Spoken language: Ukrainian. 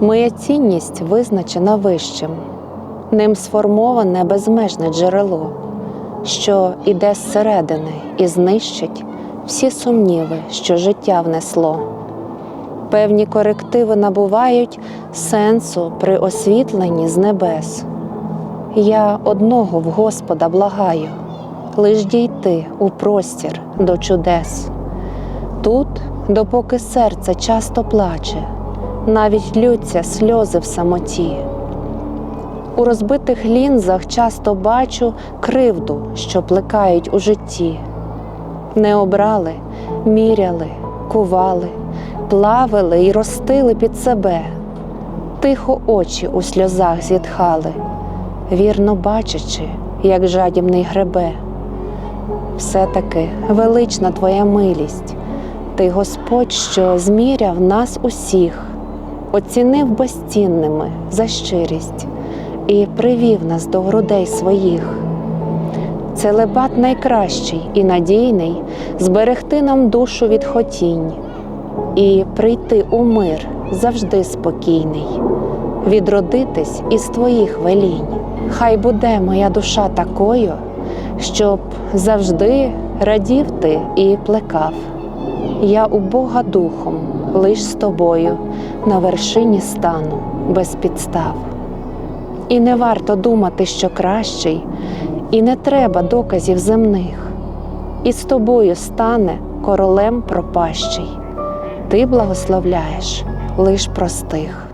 Моя цінність визначена вищим, ним сформоване безмежне джерело, що іде зсередини і знищить всі сумніви, що життя внесло. Певні корективи набувають сенсу при освітленні з небес. Я одного в Господа благаю, лиш дійти у простір до чудес. Тут, допоки серце часто плаче, навіть лються сльози в самоті. У розбитих лінзах часто бачу кривду, що плекають у житті. Не обрали, міряли, кували, плавили й ростили під себе. Тихо очі у сльозах зітхали, вірно бачачи, як жадібний гребе. Все-таки велична твоя милість, ти Господь, що зміряв нас усіх, оцінив безцінними за щирість і привів нас до грудей своїх. Целебат найкращий і надійний зберегти нам душу від хотінь і прийти у мир завжди спокійний, відродитись із твоїх велінь. Хай буде моя душа такою, щоб завжди радів ти і плекав. Я у Бога духом, лиш з тобою на вершині стану без підстав. І не варто думати, що кращий, і не треба доказів земних. І з тобою стане королем пропащий. Ти благословляєш лиш простих.